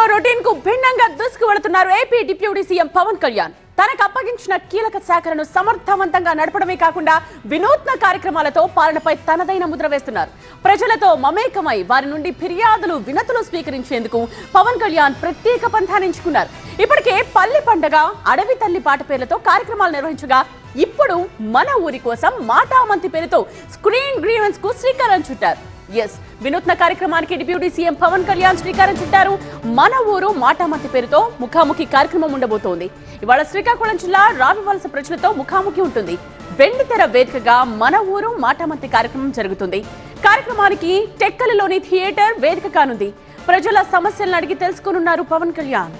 ఏపీలో రొటీన్కు భిన్నంగా దూసుకువెళుతున్నారు AP deputy CM Pawan Kalyan. తనకు అప్పగించిన కీలక శాఖలను సమర్థవంతంగా నడపడమే కాకుండా వినూత్న కార్యక్రమాలతో పాలనపై తనదైన ముద్ర వేస్తున్నారు. ప్రజలతో మమేకమై వారి నుండి ఫిర్యాదులు వినతులు స్వీకరించేందుకు పవన్ కళ్యాణ్ ప్రత్యేక పంథానించుకున్నారు ఇప్పటికే పల్లి పండగ అడవి తల్లి పాట పేర్లతో కార్యక్రమాలు నిర్వహించగా ఇప్పుడు మన ఊరి కోసం మాటామంతి పేరుతో స్క్రీన్ గ్రీవెన్స్కు శ్రీకారం చుట్టారు. ఎస్ వినూత్న కార్యక్రమానికి డిప్యూటీ సీఎం పవన్ కళ్యాణ్ శ్రీకారం చుట్టారు. మన ఊరు మాటామతి పేరుతో ముఖాముఖి కార్యక్రమం ఉండబోతోంది. ఇవాళ శ్రీకాకుళం జిల్లా రావివలస ప్రజలతో ముఖాముఖి ఉంటుంది. వెండితెర వేదికగా మన ఊరు మాటామతి కార్యక్రమం జరుగుతుంది. కార్యక్రమానికి టెక్కలిలోని థియేటర్ వేదిక కానుంది. ప్రజల సమస్యలను అడిగి తెలుసుకోనున్నారు పవన్ కళ్యాణ్.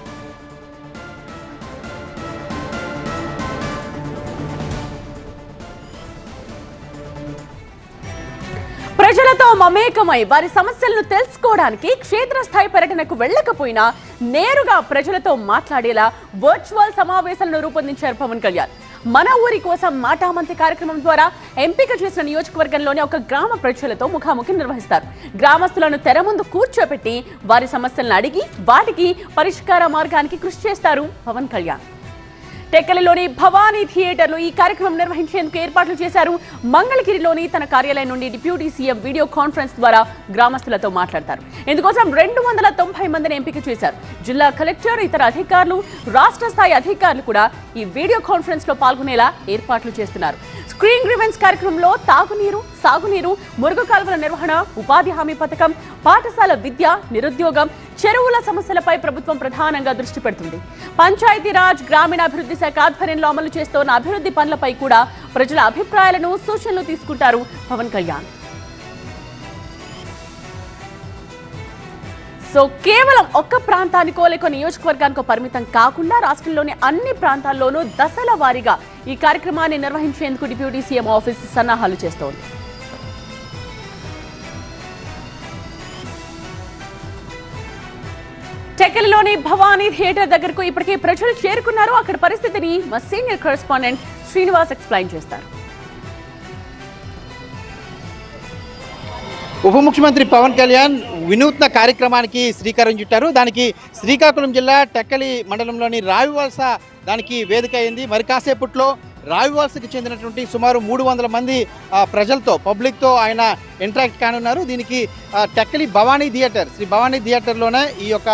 ప్రజలతో మమేకమై వారి సమస్యలను తెలుసుకోవడానికి క్షేత్రస్థాయి పర్యటనకు వెళ్ళకపోయినా నేరుగా ప్రజలతో మాట్లాడేలా వర్చువల్ సమావేశాలను రూపొందించారు పవన్ కళ్యాణ్. మన ఊరి కోసం మాటామంతి కార్యక్రమం ద్వారా ఎంపిక చేసిన నియోజకవర్గంలోని ఒక గ్రామ ప్రజలతో ముఖాముఖి నిర్వహిస్తారు. గ్రామస్తులను తెర ముందు కూర్చోబెట్టి వారి సమస్యలను అడిగి వాటికి పరిష్కార మార్గానికి కృషి చేస్తారు పవన్ కళ్యాణ్. టెక్కలిలోని భవానీ థియేటర్లో ఈ కార్యక్రమం నిర్వహించేందుకు ఏర్పాట్లు చేశారు. మంగళగిరిలోని తన కార్యాలయం నుండి డిప్యూటీ సీఎం వీడియో కాన్ఫరెన్స్ ద్వారా గ్రామస్తులతో మాట్లాడతారు. ఇందుకోసం రెండు వందల తొంభై మందిని ఎంపిక చేశారు. జిల్లా కలెక్టర్ ఇతర అధికారులు రాష్ట్ర స్థాయి అధికారులు కూడా ఈ వీడియో కాన్ఫరెన్స్లో పాల్గొనేలా ఏర్పాట్లు చేస్తున్నారు. స్క్రీన్ గ్రీవెన్స్ కార్యక్రమంలో తాగునీరు సాగునీరు మురుగు కాలువల నిర్వహణ ఉపాధి హామీ పథకం పాఠశాల విద్య నిరుద్యోగం చెరువుల సమస్యలపై ప్రభుత్వం ప్రధానంగా దృష్టి పెడుతుంది. పంచాయతీరాజ్ గ్రామీణాభివృద్ధి శాఖ ఆధ్వర్యంలో అమలు చేస్తోన్న అభివృద్ధి పనులపై కూడా ప్రజల అభిప్రాయాలను సూచనలు తీసుకుంటారు పవన్ కళ్యాణ్. సో కేవలం ఒక్క ప్రాంతానికో లేక నియోజకవర్గానికో పరిమితం కాకుండా రాష్ట్రంలోని అన్ని ప్రాంతాల్లోనూ దశల వారీగా ఈ కార్యక్రమాన్ని నిర్వహించేందుకు డిప్యూటీ సీఎం ఆఫీస్ సన్నాహాలు చేస్తోంది. టెక్కలిలోని భవానీ థియేటర్ దగ్గరకు ఇప్పటికే ప్రజలు చేరుకున్నారు. అక్కడ పరిస్థితిని మా సీనియర్ కరెస్పాండెంట్ శ్రీనివాస్ ఎక్స్ప్లెయిన్ చేస్తారు. ఉప ముఖ్యమంత్రి పవన్ కళ్యాణ్ వినూత్న కార్యక్రమానికి శ్రీకారం చుట్టారు. దానికి శ్రీకాకుళం జిల్లా టెక్కలి మండలంలోని రావివలస దానికి వేదిక అయింది. మరి కాసేపట్లో రావివలసకి చెందినటువంటి సుమారు మూడు వందల మంది ప్రజలతో పబ్లిక్తో ఆయన ఇంటరాక్ట్ కానున్నారు. దీనికి టెక్కలి భవానీ థియేటర్ శ్రీ భవానీ థియేటర్లోనే ఈ యొక్క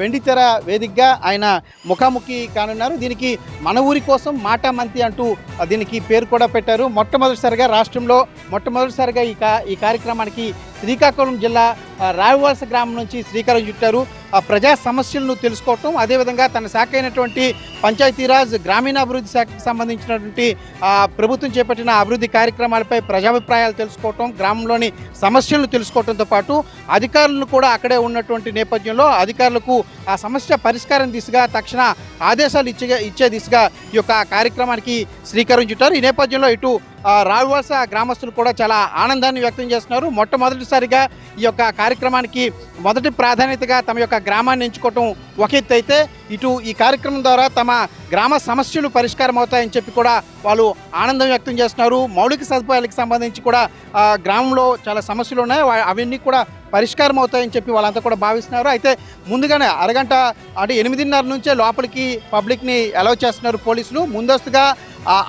వెండితెర వేదికగా ఆయన ముఖాముఖి కానున్నారు. దీనికి మన ఊరి కోసం మాటా మంతి అంటూ దీనికి పేరు కూడా పెట్టారు. మొట్టమొదటిసారిగా రాష్ట్రంలో మొట్టమొదటిసారిగా ఈ కా ఈ కార్యక్రమానికి శ్రీకాకుళం జిల్లా రాయవలస గ్రామం నుంచి శ్రీకారం చుట్టారు. ప్రజా సమస్యలను తెలుసుకోవటం అదేవిధంగా తన శాఖ అయినటువంటి పంచాయతీరాజ్ గ్రామీణాభివృద్ధి శాఖకు సంబంధించినటువంటి ప్రభుత్వం చేపట్టిన అభివృద్ధి కార్యక్రమాలపై ప్రజాభిప్రాయాలు తెలుసుకోవటం గ్రామంలోని సమస్యలను తెలుసుకోవడంతో పాటు అధికారులను కూడా అక్కడే ఉన్నటువంటి నేపథ్యంలో అధికారులకు ఆ సమస్య పరిష్కారం దిశగా తక్షణ ఆదేశాలు ఇచ్చే ఇచ్చే దిశగా ఈ యొక్క కార్యక్రమానికి శ్రీకారం చుట్టారు ఈ నేపథ్యంలో ఇటు రావివాస గ్రామస్తులు కూడా చాలా ఆనందాన్ని వ్యక్తం చేస్తున్నారు. మొట్టమొదటిసారిగా ఈ యొక్క కార్యక్రమానికి మొదటి ప్రాధాన్యతగా తమ యొక్క గ్రామాన్ని ఎంచుకోవటం ఒక ఎత్తు అయితే ఇటు ఈ కార్యక్రమం ద్వారా తమ గ్రామ సమస్యలు పరిష్కారం అవుతాయని చెప్పి కూడా వాళ్ళు ఆనందం వ్యక్తం చేస్తున్నారు. మౌలిక సదుపాయాలకు సంబంధించి కూడా గ్రామంలో చాలా సమస్యలు ఉన్నాయి. అవన్నీ కూడా పరిష్కారం అవుతాయని చెప్పి వాళ్ళంతా కూడా భావిస్తున్నారు. అయితే ముందుగానే అరగంట అంటే ఎనిమిదిన్నర నుంచే లోపలికి పబ్లిక్ని అలౌ చేస్తున్నారు పోలీసులు. ముందస్తుగా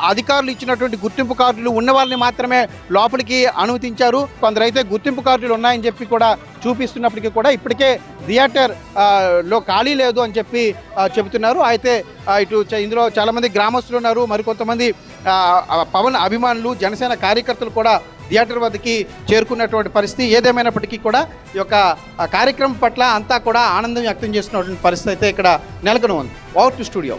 అధికారులు ఇచ్చినటువంటి గుర్తింపు కార్డులు ఉన్న వాళ్ళని మాత్రమే లోపలికి అనుమతించారు. కొందరైతే గుర్తింపు కార్డులు ఉన్నాయని చెప్పి కూడా చూపిస్తున్నప్పటికీ కూడా ఇప్పటికే థియేటర్లో ఖాళీ లేదు అని చెప్పి చెబుతున్నారు. అయితే ఇటు ఇందులో చాలామంది గ్రామస్తులు ఉన్నారు. మరికొంతమంది పవన్ అభిమానులు జనసేన కార్యకర్తలు కూడా థియేటర్ వద్దకి చేరుకున్నటువంటి పరిస్థితి ఏదేమైనప్పటికీ కూడా ఈ యొక్క కార్యక్రమం పట్ల అంతా కూడా ఆనందం వ్యక్తం చేస్తున్నటువంటి పరిస్థితి అయితే ఇక్కడ నెలకొని ఉంది ఓవర్ టు స్టూడియో.